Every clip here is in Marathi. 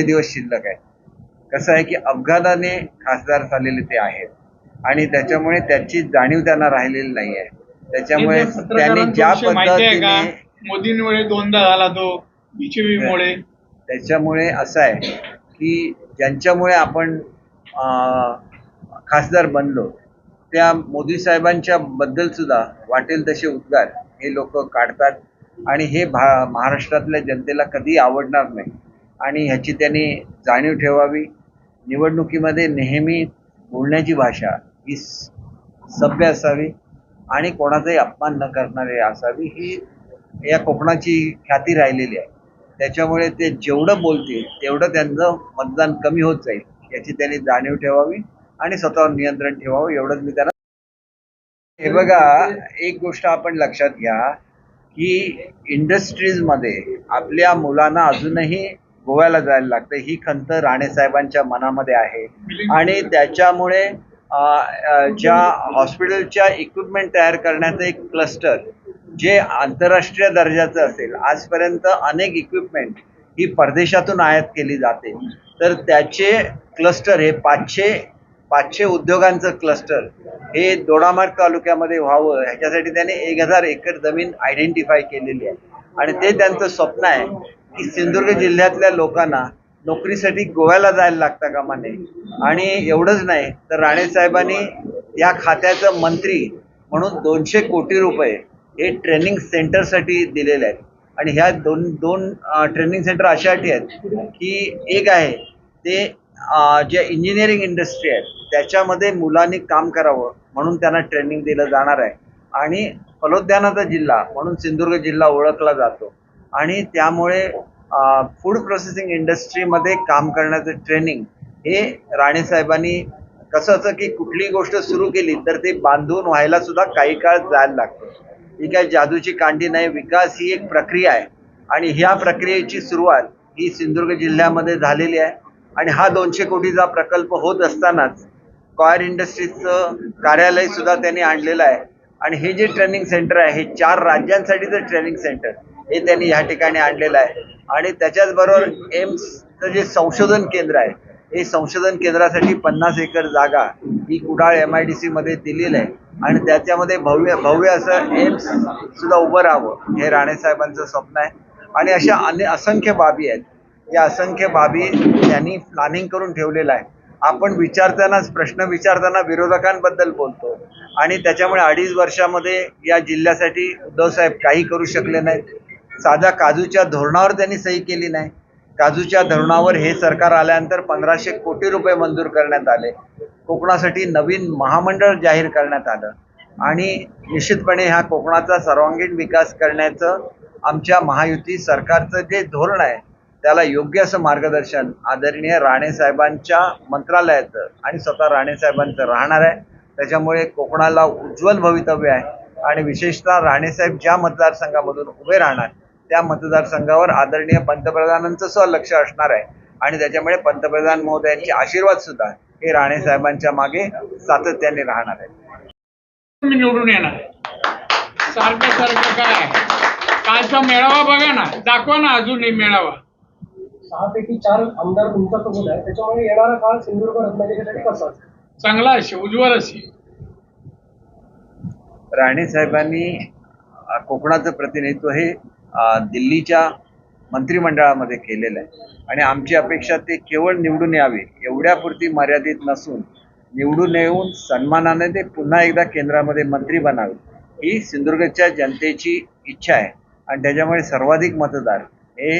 ते दिवस शिल्लक आहे. कसं आहे की अपघाताने खासदार झालेले ते आहेत. आणि त्याच्यामुळे त्याची जाणीव त्यांना राहिलेली नाही आहे त्याच्यामुळे त्यांनी ज्या पद्धतीने मोदींमुळे दोनदा झाला तो बीजेपी मुळे त्याच्यामुळे असं आहे की ज्यांच्यामुळे आपण खासदार बनलो त्या मोदी साहेबांच्या बद्दल सुद्धा वाटेल तसे उद्गार हे लोक काढतात. आणि हे भा महाराष्ट्रातल्या जनतेला कधी आवडणार नाही. आणि ह्याची त्यांनी जाणीव ठेवावी. निवडणुकीमध्ये नेहमी बोलण्याची भाषा ही सभ्य असावी आणि कोणाचाही अपमान न करणारी असावी ही या कोकणाची ख्याती राहिलेली आहे. त्याच्यामुळे ते जेवढं बोलतील तेवढं त्यांचं मतदान कमी होत जाईल याची त्यांनी जाणीव ठेवावी आणि स्वतःवर नियंत्रण ठेवावं एवढंच मी त्यांना हे बघा एक गोष्ट आपण लक्षात घ्या की इंडस्ट्रीजमध्ये आपल्या मुलांना अजूनही गोव्याला जायला लागतं. ही खंत राणेसाहेबांच्या मनामध्ये आहे. आणि त्याच्यामुळे ज्या हॉस्पिटलच्या इक्विपमेंट तयार करण्याचं एक क्लस्टर जे आंतरराष्ट्रीय दर्जाचं असेल आजपर्यंत अनेक इक्विपमेंट ही परदेशातून आयात केली जाते. तर त्याचे क्लस्टर हे पाचशे पाचशे उद्योगांचं क्लस्टर हे दोडामार्ग तालुक्यामध्ये व्हावं. ह्याच्यासाठी त्याने एक हजार एकर जमीन आयडेंटिफाय केलेली आहे. आणि ते त्यांचं स्वप्न आहे की सिंधुदुर्ग जिल्ह्यातल्या लोकांना नोकरीसाठी गोव्याला जायला लागता कामा नये आणि एवढंच नाही तर राणे साहेबांनी या खात्याचं मंत्री म्हणून दोनशे कोटी रुपये हे ट्रेनिंग सेंटरसाठी दिलेले आहेत. आणि ह्या दोन दोन ट्रेनिंग सेंटर अशासाठी आहेत की एक आहे ते जे इंजिनिअरिंग इंडस्ट्री आहे त्याच्यामध्ये मुलांनी काम करावं म्हणून त्यांना ट्रेनिंग दिलं जाणार आहे. आणि फलोद्यानाचा जिल्हा म्हणून सिंधुदुर्ग जिल्हा ओळखला जातो. आणि त्यामुळे फूड प्रोसेसिंग इंडस्ट्रीमध्ये काम करण्याचं ट्रेनिंग हे राणे साहेबांनी कसं असं की कुठलीही गोष्ट सुरू केली तर ते बांधून व्हायला सुद्धा काही काळ जायला लागतो. ही काय जादूची कांडी नाही विकास ही एक प्रक्रिया आहे. आणि ह्या प्रक्रियेची सुरुवात ही सिंधुदुर्ग जिल्ह्यामध्ये झालेली आहे. आणि हा दोनशे कोटीचा प्रकल्प होत असतानाच कॉयर इंडस्ट्रीजचं कार्यालय सुद्धा त्यांनी आणलेलं आहे. आणि हे जे ट्रेनिंग सेंटर आहे हे चार राज्यांसाठीचं ट्रेनिंग सेंटर हे त्यांनी ह्या ठिकाणी आणलेलं आहे. आणि त्याच्याच बरोबर एम्सचं जे संशोधन केंद्र आहे हे संशोधन केंद्रासाठी पन्नास एकर जागा ही कुडाळ एम आय डी सीमध्ये दिलेली आहे. आणि त्याच्यामध्ये भव्य भव्य असं एम्स सुद्धा उभं राहावं हे राणे साहेबांचं स्वप्न आहे. आणि अशा अने असंख्य बाबी आहेत. या असंख्य बाबी त्यांनी प्लॅनिंग करून ठेवलेलं आहे आपण विचारतानाच प्रश्न विचारताना विरोधकांबद्दल बोलतो. आणि त्याच्यामुळे अडीच वर्षामध्ये या जिल्ह्यासाठी उद्धवसाहेब काही करू शकले नाहीत. साध्या काजूच्या धोरणावर त्यांनी सही केली नाही. काजूच्या धोरणावर हे सरकार आल्यानंतर पंधराशे कोटी रुपये मंजूर करण्यात आले. कोकणासाठी नवीन महामंडळ जाहीर करण्यात आलं. आणि निश्चितपणे ह्या कोकणाचा सर्वांगीण विकास करण्याचं आमच्या महायुती सरकारचं जे धोरण आहे त्याला योग्य असं मार्गदर्शन आदरणीय राणेसाहेबांच्या मंत्रालयाचं आणि स्वतः राणेसाहेबांचं राहणार आहे. त्याच्यामुळे कोकणाला उज्ज्वल भवितव्य आहे. आणि विशेषतः राणेसाहेब ज्या मतदारसंघामधून उभे राहणार त्या मतदारसंघावर आदरणीय पंतप्रधानांचं सुद्धा लक्ष असणार आहे. आणि त्याच्यामुळे पंतप्रधान महोदयांचे आशीर्वाद सुद्धा हे राणे साहेबांच्या मागे सातत्याने राहणार आहेत निवडून येणार. सारखं सारखं काय कालचा मेळावा बघा ना. दाखवा ना अजून एक मेळावा. सहापैकी चार आमदार तुमचा कबूल आहे त्याच्यामुळे येणारा काळ सिंधुदुर्ग रत्नागिरीसाठी कसा असेल? चांगला असे उज्ज्वल असे राणे साहेबांनी कोकणाचं प्रतिनिधित्व हे दिल्लीच्या मंत्रिमंडळामध्ये केलेलं आहे. आणि आमची अपेक्षा ते केवळ निवडून यावे एवढ्यापुरती मर्यादित नसून निवडून येऊन सन्मानाने ते पुन्हा एकदा केंद्रामध्ये मंत्री बनावे ही सिंधुदुर्गच्या जनतेची इच्छा आहे. आणि त्याच्यामुळे सर्वाधिक मतदार हे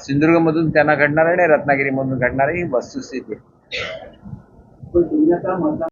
सिंधुदुर्गमधून त्यांना घडणार आहे आणि रत्नागिरीमधून घडणार आहे ही वस्तुस्थिती आहे.